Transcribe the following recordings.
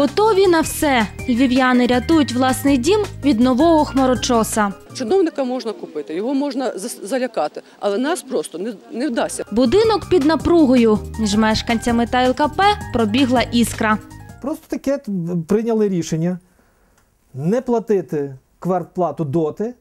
Готові на все. Львів'яни рятують власний дім від нового хмарочоса. Чиновника можна купити, його можна залякати, але нас просто не, не вдасться. Будинок під напругою. Між мешканцями та ЛКП пробігла іскра. Просто таке прийняли рішення не платити квартплату доти,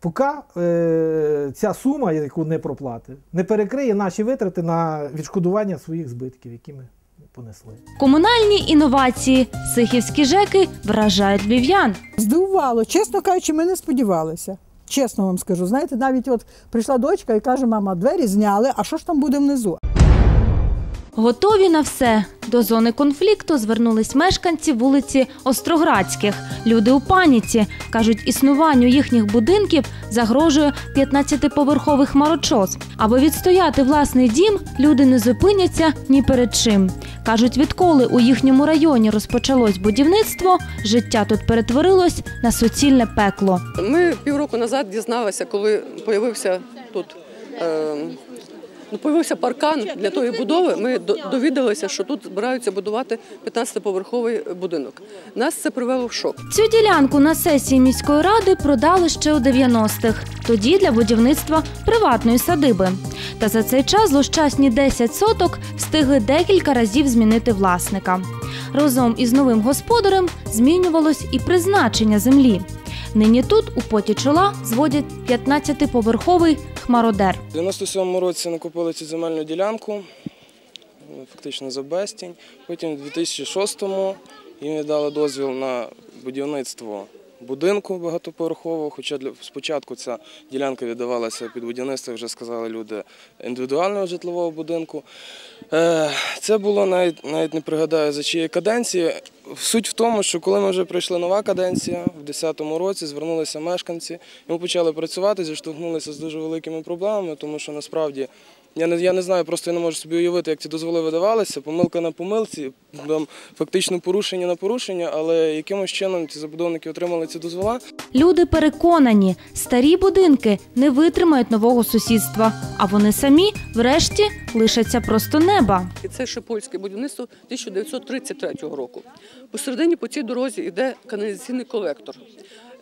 поки е, ця сума, яку не проплати, не перекриє наші витрати на відшкодування своїх збитків, які ми понесли. Комунальні інновації. Сихівські жеки вражають львів'ян. Здивувало, чесно кажучи, ми не сподівалися. Чесно вам скажу. Знаєте, навіть от прийшла дочка і каже: мама, двері зняли, а що ж там буде внизу? Готові на все. До зони конфлікту звернулись мешканці вулиці Остроградських. Люди у паніці кажуть, існуванню їхніх будинків загрожує 15-поверховий хмарочос. Аби відстояти власний дім, люди не зупиняться ні перед чим. кажуть, відколи у їхньому районі розпочалось будівництво, життя тут перетворилось на суцільне пекло. Ми півроку назад дізналися, коли появився тут. Е, Ну, появився паркан для тої будови. Ми довідалися, що тут збираються будувати 15-поверховий будинок. Нас це привело в шок. Цю ділянку на сесії міської ради продали ще у 90-х, тоді для будівництва приватної садиби. Та за цей час злощасні 10 соток встигли декілька разів змінити власника. Разом із новим господарем змінювалось і призначення землі. Нині тут у поті чола зводять 15-поверховий хмародер. У 97-му році накупили цю земельну ділянку, е, фактично за безцінь. Потім у 2006-му їм дали дозвіл на будівництво будинку багатоповерхового, хоча для, спочатку ця ділянка віддавалася під будівництво, вже сказали люди, індивідуального житлового будинку. Це було навіть, навіть не пригадаю за чиєї каденції. Суть в тому, що коли ми вже прийшла нова каденція, в 2010 році звернулися мешканці, і ми почали працювати, зіштовхнулися з дуже великими проблемами, тому що насправді я не, я не знаю, просто я не можу собі уявити, як ці дозволи видавалися. Помилка на помилці, там, фактично порушення на порушення, але якимось чином ці забудовники отримали ці дозвола. Люди переконані, старі будинки не витримають нового сусідства, а вони самі, врешті, лишаться просто неба. І це ще польське будівництво 1933 року. Посередині по цій дорозі йде каналізаційний колектор.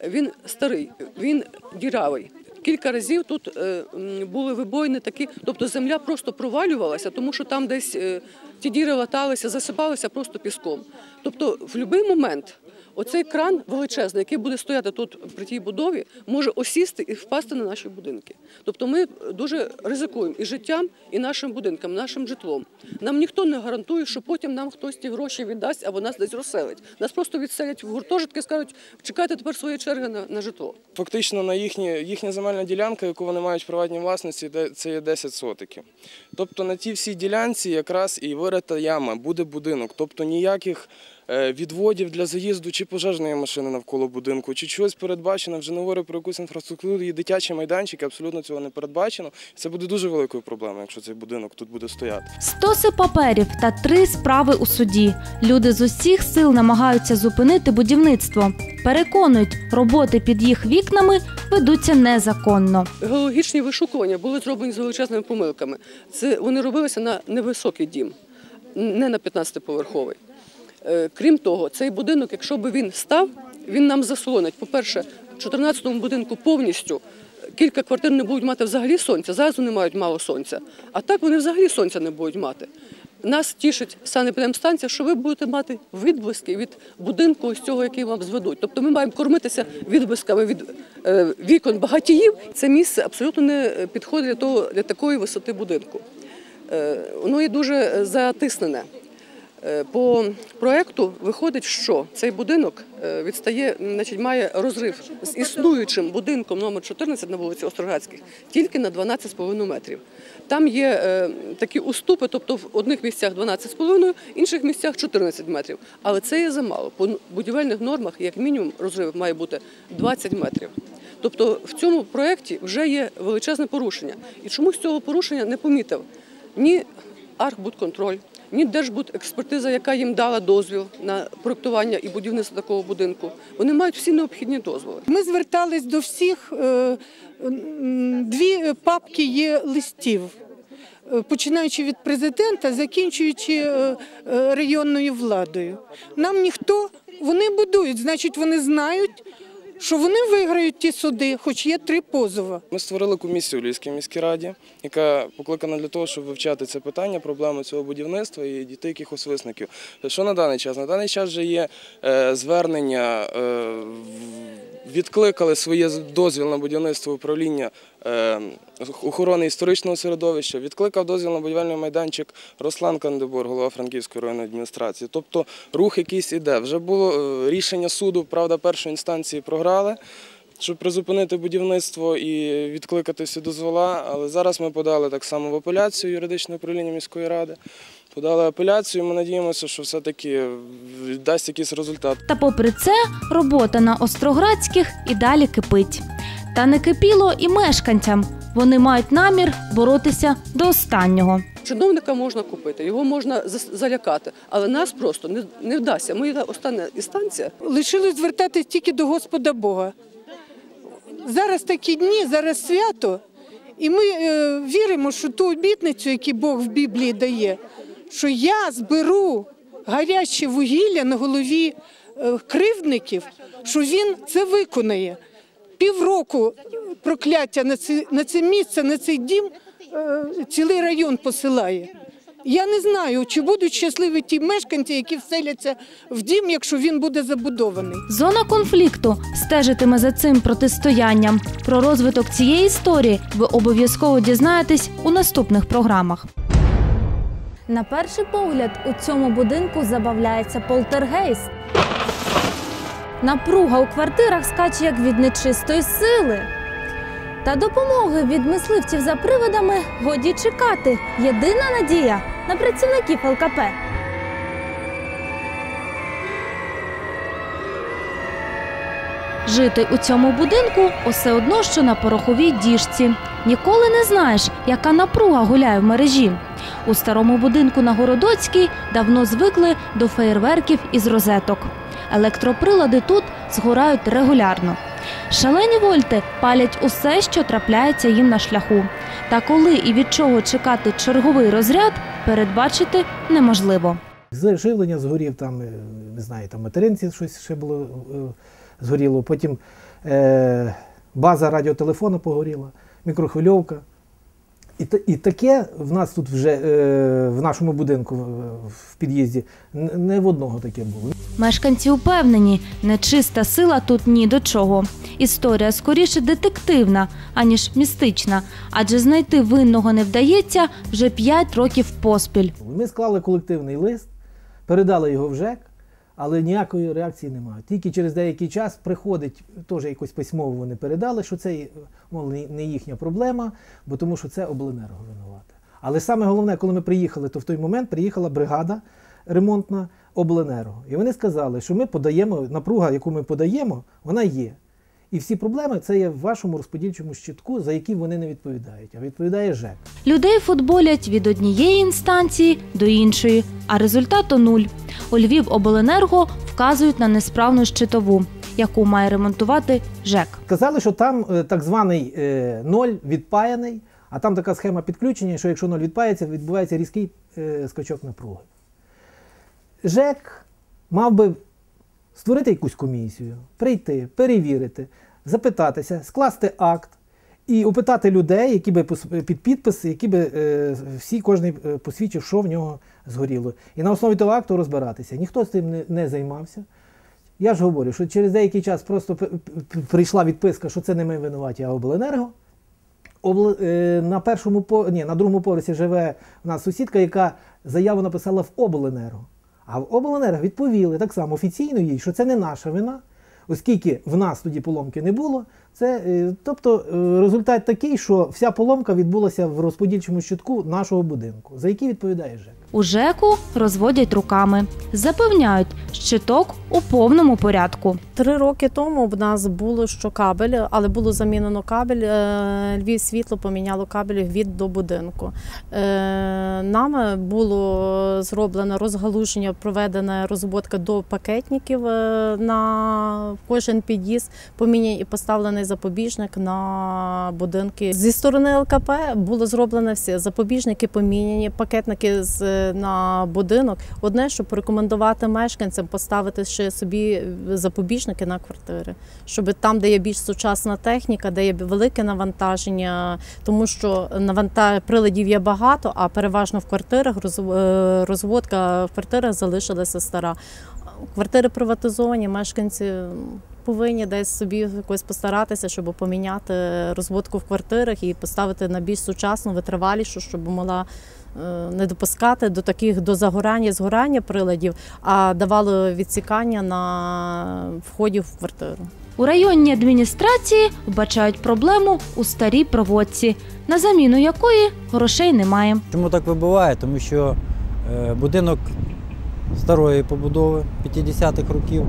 Він старий, він дірявий. Кілька разів тут е, були вибоїни такі, тобто земля просто провалювалася, тому що там десь е, ті діри латалися, засипалися просто піском. Тобто, в будь-який момент оцей кран величезний, який буде стояти тут при тій будові, може осісти і впасти на наші будинки. Тобто ми дуже ризикуємо і життям, і нашим будинком, нашим житлом. Нам ніхто не гарантує, що потім нам хтось ті гроші віддасть або нас десь розселить. Нас просто відселять в гуртожитки, скажуть, чекайте тепер своєї черги на, на житло. Фактично на їхні, їхня земельна ділянка, яку вони мають в приватній власності, це є 10 сотиків. Тобто на тій всій ділянці якраз і вирита яма, буде будинок. Тобто ніяких відводів для заїзду чи пожежної машини навколо будинку, чи чогось передбачено. Вже не говорю про якусь інфраструктуру, і дитячі майданчики, абсолютно цього не передбачено. Це буде дуже великою проблемою, якщо цей будинок тут буде стояти. Стоси паперів та три справи у суді. Люди з усіх сил намагаються зупинити будівництво. Переконують, роботи під їх вікнами ведуться незаконно. Геологічні вишукування були зроблені з величезними помилками. Це вони робилися на невисокий дім, не на 15-поверховий. Е, Крім того, цей будинок, якщо б він став, він нам заслонить. По-перше, в 14-му будинку повністю кілька квартир не будуть мати взагалі сонця. Зараз вони мають мало сонця. А так вони взагалі сонця не будуть мати. Нас тішить санепідемстанція, що ви будете мати відблиски від будинку ось цього, який вам зведуть. Тобто ми маємо кормитися відблисками від е, вікон багатіїв. Це місце абсолютно не підходить для того для такої висоти будинку. Е, воно є дуже затиснене. Е, По проекту виходить, що цей будинок е, відстає, значить, має розрив з існуючим будинком номер 14 на вулиці Остроградських тільки на 12,5 метрів. Там є е, такі уступи, тобто в одних місцях 12,5, в інших місцях 14 метрів. Але це є замало. По будівельних нормах, як мінімум, розрив має бути 20 метрів. Тобто в цьому проєкті вже є величезне порушення. І чомусь цього порушення не помітив ні Архбудконтроль, ні Держбудекспертиза, яка їм дала дозвіл на проєктування і будівництво такого будинку. Вони мають всі необхідні дозволи. Ми звертались до всіх. е, Дві папки є листів. е, починаючи від президента, закінчуючи е, районною владою. Нам ніхто вони будують, значить, вони знають, що вони виграють ті суди, хоч є три позови. Ми створили комісію у Львівській міській раді, яка покликана для того, щоб вивчати це питання, проблеми цього будівництва і дітей якихось висників. Що на даний час? На даний час вже є е, звернення, е, відкликали своє дозвіл на будівництво управління охорони історичного середовища, відкликав дозвіл на будівельний майданчик Руслан Кандебор, голова Франківської районної адміністрації. Тобто рух якийсь іде. Вже було е, рішення суду, правда, першої інстанції програли щоб призупинити будівництво і відкликати всі дозвола. Але зараз ми подали так само в апеляцію юридичне управління міської ради. Подали апеляцію. Ми надіємося, що все-таки дасть якийсь результат. Та попри це, робота на Остроградських і далі кипить. Та не кипіло і мешканцям. Вони мають намір боротися до останнього. Чиновника можна купити, його можна залякати, але нас просто не, не вдасться. Ми остання інстанція. Лишилось звертатись тільки до Господа Бога. Зараз такі дні, зараз свято, і ми е, віримо, що ту обітницю, яку Бог в Біблії дає, що я зберу гаряче вугілля на голові е, кривдників, що він це виконає. Півроку прокляття на це, на це місце, на цей дім е, цілий район посилає. Я не знаю, чи будуть щасливі ті мешканці, які вселяться в дім, якщо він буде забудований. Зона конфлікту стежитиме за цим протистоянням. Про розвиток цієї історії ви обов'язково дізнаєтесь у наступних програмах. На перший погляд у цьому будинку забавляється полтергейст. Напруга у квартирах скаче як від нечистої сили. Та допомоги від мисливців за привидами годі чекати. Єдина надія на працівників ЛКП. Жити у цьому будинку усе одно, що на пороховій діжці. Ніколи не знаєш, яка напруга гуляє в мережі. У старому будинку на Городоцькій давно звикли до феєрверків із розеток. Електроприлади тут згорають регулярно. Шалені вольти палять усе, що трапляється їм на шляху. Та коли і від чого чекати черговий розряд, передбачити неможливо. Живлення згорів там, е, не знаю, там материнці щось ще було е, згоріло. Потім е, база радіотелефону погоріла, мікрохвильовка. І, та- і таке в нас тут вже е, в нашому будинку в, в під'їзді не в одного таке було. Мешканці упевнені, нечиста сила тут ні до чого. Історія скоріше детективна, аніж містична, адже знайти винного не вдається вже 5 років поспіль. Ми склали колективний лист, передали його в ЖЕК, але ніякої реакції немає. Тільки через деякий час приходить, теж якось письмово вони передали, що це мол, не- їхня проблема, бо тому що це обленерго винувати. Але саме головне, коли ми приїхали, то в той момент приїхала бригада ремонтна обленерго. І вони сказали, що ми подаємо, напруга, яку ми подаємо, вона є. І всі проблеми це є в вашому розподільчому щитку, за які вони не відповідають, а відповідає ЖЕК. Людей футболять від однієї інстанції до іншої, а результату нуль. У Львів обленерго вказують на несправну щитову, яку має ремонтувати ЖЕК. Сказали, що там е, так званий е, ноль відпаяний, а там така схема підключення, що якщо ноль відпається, відбувається різкий е, скачок напруги. ЖЕК мав би створити якусь комісію, прийти, перевірити, запитатися, скласти акт і опитати людей, які би під підпис, які би е, всі кожен посвідчив, що в нього згоріло. І на основі того акту розбиратися. Ніхто з цим не, займався. Я ж говорю, що через деякий час просто прийшла відписка, що це не ми винуваті, а обленерго. Е, на першому. Ні, на другому поверсі живе у нас сусідка, яка заяву написала в обленерго. А в обленерго відповіли так само офіційно їй, що це не наша вина, оскільки в нас тоді поломки не було. Це, е, тобто е, результат такий, що вся поломка відбулася в розподільчому щитку нашого будинку, за який відповідає ЖЕК. У ЖЕКу розводять руками. Запевняють, щиток у повному порядку. Три роки тому в нас було що кабель, але було замінено кабель. е, Львів світло поміняло кабель від до будинку. Е, Нам було зроблено розгалуження, проведена розводка до пакетників е, на кожен під'їзд, поміняний і поставлений запобіжник на будинки. Зі сторони ЛКП було зроблено все. Запобіжники поміняні, пакетники з на будинок. Одне, щоб порекомендувати мешканцям поставити ще собі запобіжники на квартири, щоб там, де є більш сучасна техніка, де є велике навантаження, тому що наванта... приладів є багато, а переважно в квартирах е, розводка в квартирах залишилася стара. Квартири приватизовані, мешканці повинні десь собі якось постаратися, щоб поміняти розводку в квартирах і поставити на більш сучасну, витривалішу, щоб могла е, не допускати до таких до загорання, згорання приладів, а давало відсікання на вході в квартиру. У районній адміністрації вбачають проблему у старій проводці, на заміну якої грошей немає. Чому так вибуває? Тому що е, будинок старої побудови 50-х років.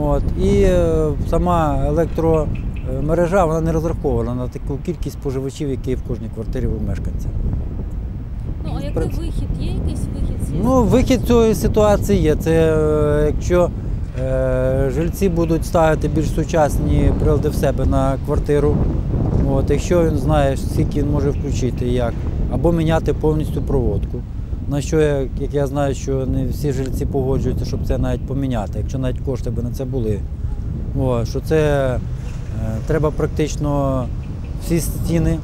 От, і е, сама електромережа вона не розрахована на таку кількість споживачів, які є в кожній квартирі у мешканців. Ну а який вихід? Є якийсь вихід? Ну, вихід цієї ситуації є. Це е, якщо е, жильці будуть ставити більш сучасні прилади в себе на квартиру, от, якщо він знає, скільки він може включити і як, або міняти повністю проводку. На що, як я знаю, що не всі жильці погоджуються, щоб це навіть поміняти, якщо навіть кошти би на це були. О, що це е, треба практично всі стіни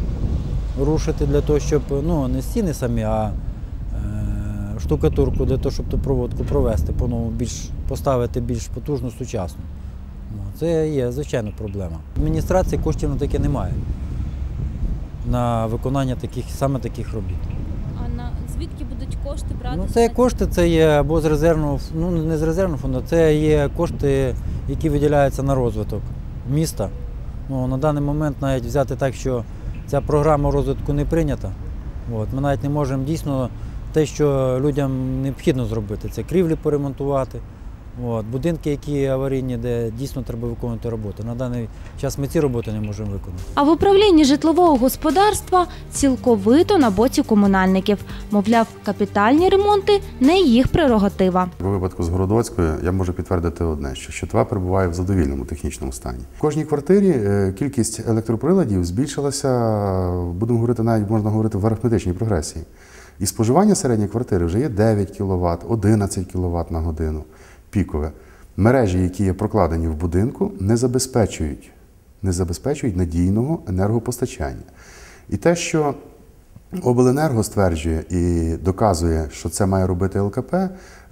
рушити для того, щоб ну, не стіни самі, а е, штукатурку для того, щоб ту проводку провести, по-новому більш, поставити більш потужну, сучасну. Це є звичайно проблема. Адміністрації коштів на таке немає. На виконання таких, саме таких робіт. А на звідки кошти брати? Ну, це кошти це є або з резервного, ну не з резервного фонду, це є кошти, які виділяються на розвиток міста. Ну, на даний момент навіть взяти так, що ця програма розвитку не прийнята. От, ми навіть не можемо дійсно те, що людям необхідно зробити, це крівлі поремонтувати. От, будинки, які аварійні, де дійсно треба виконувати роботи. На даний час ми ці роботи не можемо виконати. А в управлінні житлового господарства цілковито на боці комунальників. Мовляв, капітальні ремонти не їх прерогатива. У випадку з Городоцькою я можу підтвердити одне, що щитова перебуває в задовільному технічному стані. В кожній квартирі е, кількість електроприладів збільшилася, будемо говорити, навіть можна говорити в арифметичній прогресії. І споживання середньої квартири вже є 9 кВт, 11 кВт на годину, пікове. Мережі, які є прокладені в будинку, не забезпечують, не забезпечують надійного енергопостачання. І те, що Обленерго стверджує і доказує, що це має робити ЛКП.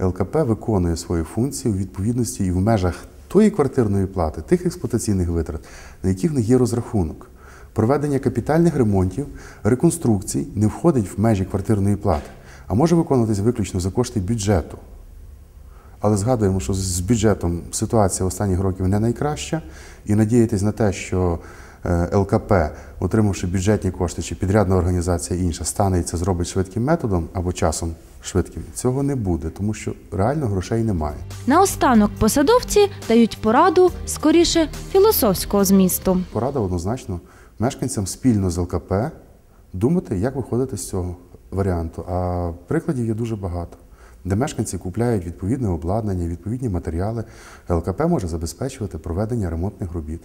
ЛКП виконує свою функцію у відповідності і в межах тої квартирної плати, тих експлуатаційних витрат, на яких них є розрахунок. Проведення капітальних ремонтів, реконструкцій не входить в межі квартирної плати, а може виконуватися виключно за кошти бюджету. Але згадуємо, що з бюджетом ситуація останніх років не найкраща, і надіятись на те, що е, ЛКП, отримавши бюджетні кошти чи підрядна організація інша, стане і це зробить швидким методом або часом швидким, цього не буде, тому що реально грошей немає. Наостанок посадовці дають пораду скоріше філософського змісту. Порада однозначно мешканцям спільно з ЛКП думати, як виходити з цього варіанту. А прикладів є дуже багато, де мешканці купляють відповідне обладнання, відповідні матеріали. ЛКП може забезпечувати проведення ремонтних робіт.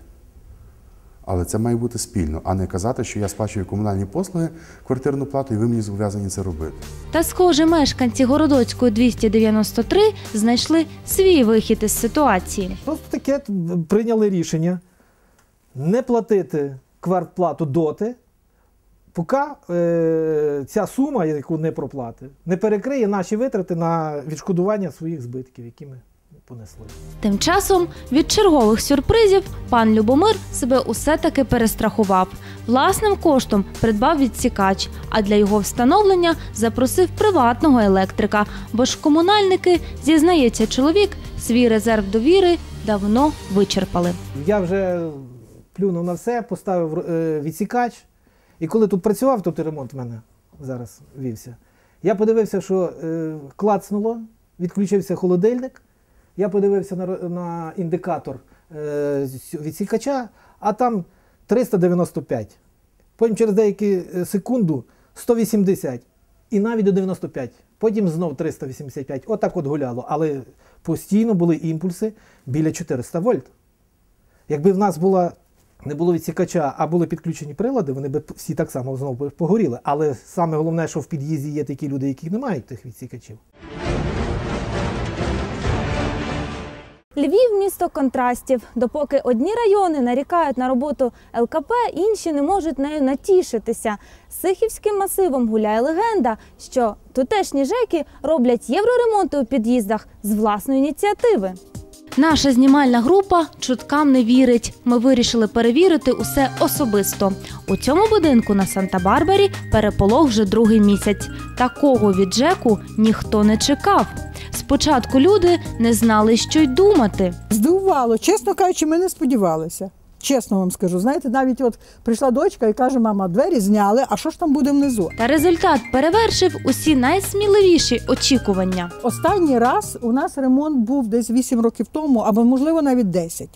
Але це має бути спільно, а не казати, що я сплачую комунальні послуги, квартирну плату, і ви мені зобов'язані це робити. Та, схоже, мешканці Городоцької 293 знайшли свій вихід із ситуації. Просто таке прийняли рішення не платити квартплату доти, поки е, ця сума, яку не проплати, не перекриє наші витрати на відшкодування своїх збитків, які ми понесли. Тим часом від чергових сюрпризів пан Любомир себе усе таки перестрахував. Власним коштом придбав відсікач, а для його встановлення запросив приватного електрика, бо ж комунальники, зізнається чоловік, свій резерв довіри давно вичерпали. Я вже плюнув на все, поставив е, відсікач. І коли тут працював, тут і ремонт в мене зараз вівся. Я подивився, що е, клацнуло, відключився холодильник. Я подивився на, на індикатор е, відсікача, а там 395. Потім через деяку е, секунду 180 і навіть до 95. Потім знов 385. Отак от гуляло. Але постійно були імпульси біля 400 вольт. Якби в нас була, не було відсікача, а були підключені прилади, вони б всі так само знову погоріли. Але саме головне, що в під'їзді є такі люди, які не мають тих відсікачів. Львів місто контрастів. Допоки одні райони нарікають на роботу ЛКП, інші не можуть нею натішитися. Сихівським масивом гуляє легенда, що тутешні жеки роблять євроремонти у під'їздах з власної ініціативи. Наша знімальна група чуткам не вірить. Ми вирішили перевірити усе особисто. У цьому будинку на Санта-Барбарі переполох вже другий місяць. Такого від Джеку ніхто не чекав. Спочатку люди не знали, що й думати. Здивувало, чесно кажучи, ми не сподівалися. Чесно вам скажу. Знаєте, навіть от прийшла дочка і каже: мама, двері зняли, а що ж там буде внизу? Та результат перевершив усі найсміливіші очікування. Останній раз у нас ремонт був десь 8 років тому, або можливо навіть 10.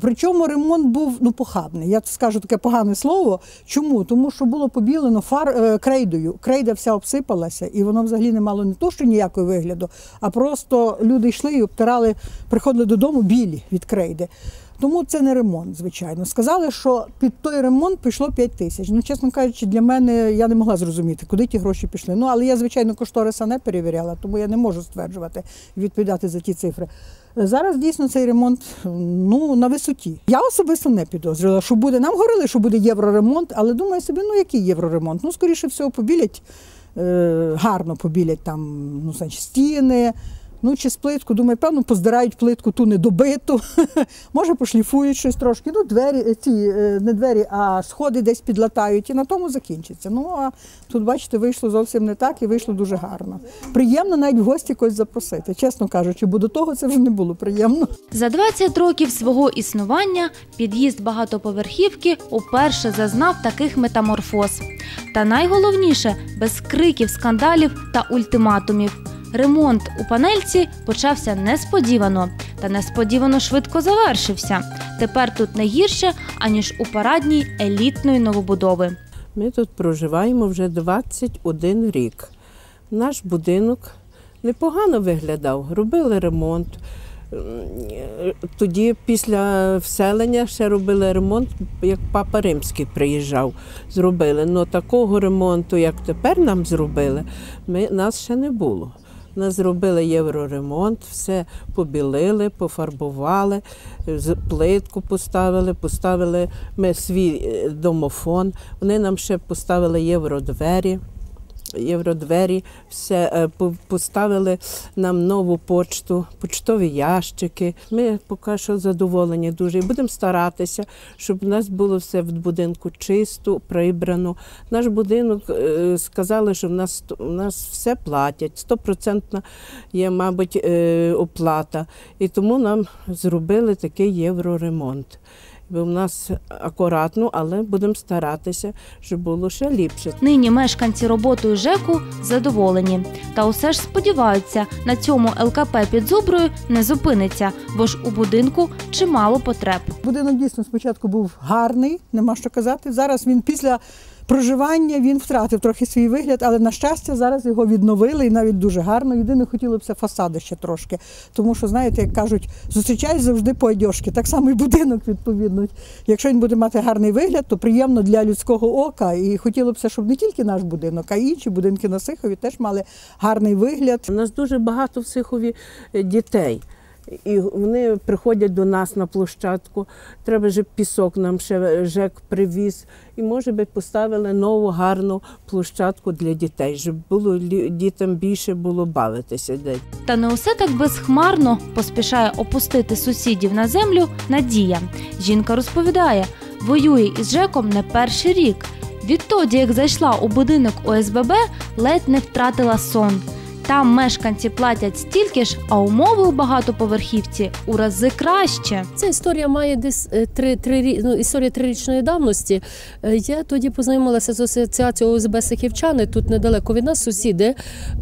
Причому ремонт був ну похабний. Я скажу таке погане слово. Чому? Тому що було побілено фар е, крейдою. Крейда вся обсипалася, і воно взагалі не мало не то, що ніякого вигляду, а просто люди йшли і обтирали, приходили додому білі від крейди. Тому це не ремонт, звичайно. Сказали, що під той ремонт пішло 5 тисяч. Ну, чесно кажучи, для мене я не могла зрозуміти, куди ті гроші пішли. Ну, але я, звичайно, кошториса не перевіряла, тому я не можу стверджувати відповідати за ті цифри. Зараз дійсно цей ремонт ну, на висоті. Я особисто не підозрювала, що буде. Нам говорили, що буде євроремонт, але думаю собі, ну який євроремонт? Ну, скоріше всього, побілять, е, гарно побілять там, ну, значить, стіни. Ну, чи з плитку, думаю, певно, поздирають плитку ту недобиту, може пошліфують щось трошки. Ну, двері, е, ці е, не двері, а сходи десь підлатають, і на тому закінчиться. Ну, а тут, бачите, вийшло зовсім не так і вийшло дуже гарно. Приємно навіть в гості когось запросити, чесно кажучи, бо до того це вже не було приємно. За 20 років свого існування під'їзд багатоповерхівки уперше зазнав таких метаморфоз. Та найголовніше без криків, скандалів та ультиматумів. Ремонт у панельці почався несподівано та несподівано швидко завершився. Тепер тут не гірше, аніж у парадній елітної новобудови. Ми тут проживаємо вже 21 рік. Наш будинок непогано виглядав, робили ремонт. Тоді, після вселення, ще робили ремонт, як папа Римський приїжджав, зробили. Але такого ремонту, як тепер нам зробили, ми, нас ще не було. Нас зробили євроремонт, все побілили, пофарбували, плитку поставили, поставили ми свій е, домофон. Вони нам ще поставили євродвері. Євродвері, все е, поставили нам нову почту, почтові ящики. Ми поки що задоволені дуже і будемо старатися, щоб у нас було все в будинку чисто, прибрано. Наш будинок е, сказали, що в нас у нас все платять, стопроцентна є, мабуть, е, оплата. І тому нам зробили такий євроремонт. Бо в нас акуратно, але будемо старатися, щоб було ще ліпше. Нині мешканці роботою ЖЕКу задоволені. Та усе ж сподіваються, на цьому ЛКП під Зуброю не зупиниться, бо ж у будинку чимало потреб. Будинок дійсно спочатку був гарний, нема що казати. Зараз він після проживання він втратив трохи свій вигляд, але на щастя зараз його відновили і навіть дуже гарно. Єдине хотілося б фасади ще трошки. Тому що, знаєте, як кажуть, зустрічають завжди по одяжки. Так само і будинок відповідно. Якщо він буде мати гарний вигляд, то приємно для людського ока. І хотілося б, щоб не тільки наш будинок, а й інші будинки на Сихові теж мали гарний вигляд. У нас дуже багато в Сихові дітей. І вони приходять до нас на площадку. Треба же пісок нам ще ЖЕК привіз. І може би поставили нову гарну площадку для дітей, щоб було дітям більше було бавитися. Та не усе так безхмарно поспішає опустити сусідів на землю Надія. Жінка розповідає, воює із ЖЕКом не перший рік. Відтоді, як зайшла у будинок ОСББ, ледь не втратила сон. Там мешканці платять стільки ж, а умови у багатоповерхівці у рази краще. Ця історія має десь е, три, три ну, історія трирічної давності. Е, Я тоді познайомилася з асоціацією ОСБ Сихівчани, тут недалеко від нас, сусіди.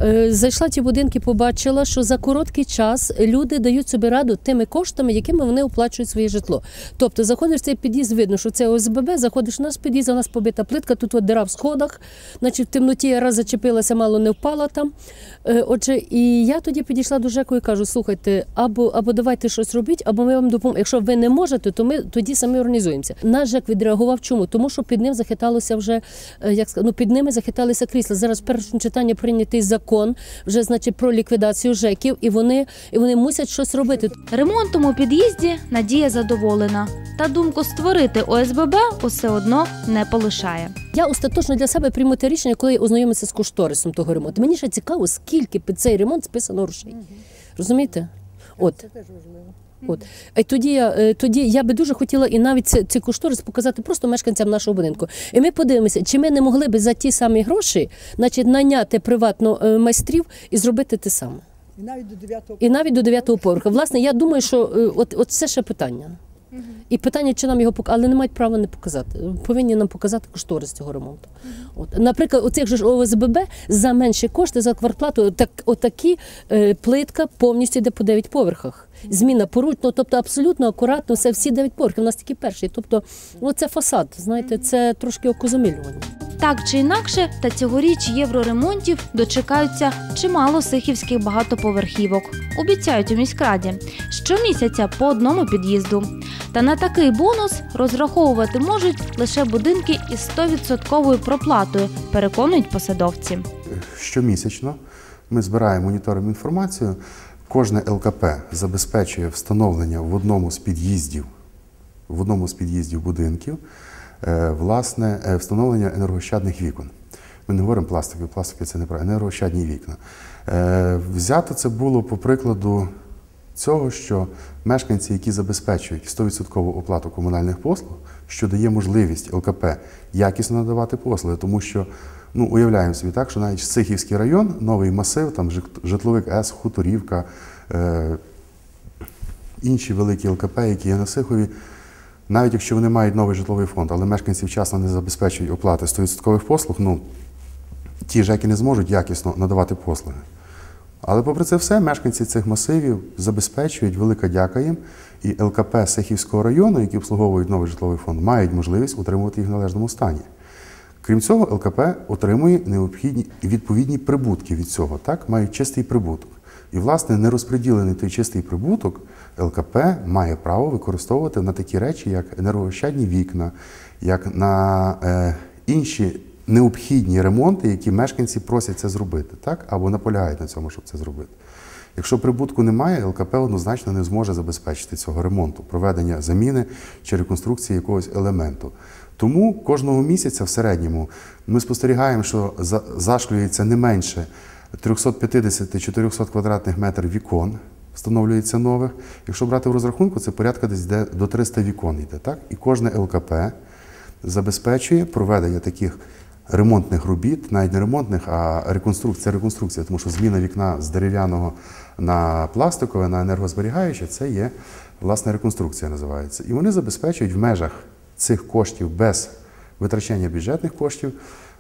Е, Зайшла в ті будинки, побачила, що за короткий час люди дають собі раду тими коштами, якими вони оплачують своє житло. Тобто заходиш в цей під'їзд, видно, що це ОСББ, заходиш в наш під'їзд, у нас побита плитка, тут от дира в сходах, значить в темноті я раз зачепилася, мало не впала там. Е, Отже, і я тоді підійшла до ЖЕКу і кажу: слухайте, або, або давайте щось робіть, або ми вам допоможемо. Якщо ви не можете, то ми тоді самі організуємося. Наш ЖЕК відреагував чому? Тому що під ним захиталося вже, е, як ну під ними захиталися крісла. Зараз в першому читанні прийнятий закон вже значить про ліквідацію ЖЕКів, і вони, і вони мусять щось робити. Ремонтом у під'їзді Надія задоволена. Та думку створити ОСББ усе одно не полишає. Я остаточно для себе прийму те рішення, коли я ознайомлюся з кошторисом того ремонту. Мені ще цікаво, скільки під цей ремонт списано грошей. Розумієте? От. Це теж важливо. От. І тоді я, е, тоді я би дуже хотіла і навіть цей, цей кошторис показати просто мешканцям нашого будинку. І ми подивимося, чи ми не могли би за ті самі гроші значить, наняти приватно е, майстрів і зробити те саме. І навіть до 9 І навіть до дев'ятого поверху. Власне, я думаю, що е, от, от це ще питання. І питання, чи нам його показати, але не мають права не показати. Повинні нам показати кошторис цього ремонту. От, наприклад, у цих ж ОСББ за менші кошти за квартплату, так, отакі е, плитка повністю йде по 9 поверхах. Зміна поруч, ну, тобто абсолютно акуратно, все всі 9 поверхів. У нас тільки перший. Тобто, ну, це фасад, знаєте, це трошки окозамилювання. Так чи інакше, та цьогоріч євроремонтів дочекаються чимало сихівських багатоповерхівок. Обіцяють у міськраді щомісяця по одному під'їзду. Та на такий бонус розраховувати можуть лише будинки із 100% проплатою, переконують посадовці. Щомісячно ми збираємо моніторимо інформацію. Кожне ЛКП забезпечує встановлення в одному з під'їздів, в одному з під'їздів будинків, е, власне, е, встановлення енергощадних вікон. Ми не говоримо пластикові, пластикові це неправильно, енергощадні вікна. Е, Взято це було по прикладу цього, що мешканці, які забезпечують 100% оплату комунальних послуг, що дає можливість ЛКП якісно надавати послуги, тому що ну, уявляємо собі так, що навіть Сихівський район, новий масив, там житловик С, Хуторівка, е, інші великі ЛКП, які є на Сихові, навіть якщо вони мають новий житловий фонд, але мешканці вчасно не забезпечують оплати 100% послуг, ну, ті ЖЕКи не зможуть якісно надавати послуги. Але попри це все, мешканці цих масивів забезпечують велика дяка їм, і ЛКП Сихівського району, які обслуговують новий житловий фонд, мають можливість утримувати їх в належному стані. Крім цього, ЛКП отримує необхідні відповідні прибутки від цього, так, мають чистий прибуток. І, власне, нерозподілений той чистий прибуток ЛКП має право використовувати на такі речі, як енергоощадні вікна, як на е, інші необхідні ремонти, які мешканці просять це зробити, так? або наполягають на цьому, щоб це зробити. Якщо прибутку немає, ЛКП однозначно не зможе забезпечити цього ремонту, проведення заміни чи реконструкції якогось елементу. Тому кожного місяця в середньому ми спостерігаємо, що за- зашлюється не менше 350-400 квадратних метрів вікон, встановлюється нових. Якщо брати в розрахунку, це порядка десь де до 300 вікон йде. Так? І кожне ЛКП забезпечує проведення таких ремонтних робіт, навіть не ремонтних, а реконструкція, реконструкція, тому що зміна вікна з дерев'яного на пластикове, на енергозберігаюче, це є власне реконструкція називається. І вони забезпечують в межах цих коштів без витрачання бюджетних коштів,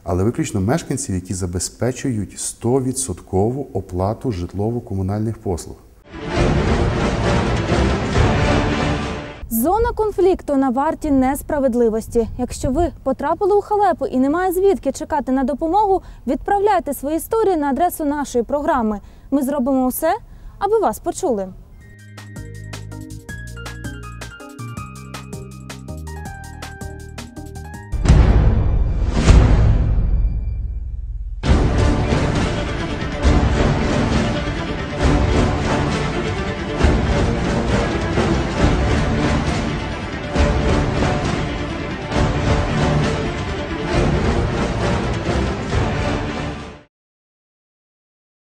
але виключно мешканців, які забезпечують 100% оплату житлово-комунальних послуг. Зона конфлікту на варті несправедливості. Якщо ви потрапили у халепу і немає звідки чекати на допомогу, відправляйте свої історії на адресу нашої програми. Ми зробимо все, аби вас почули.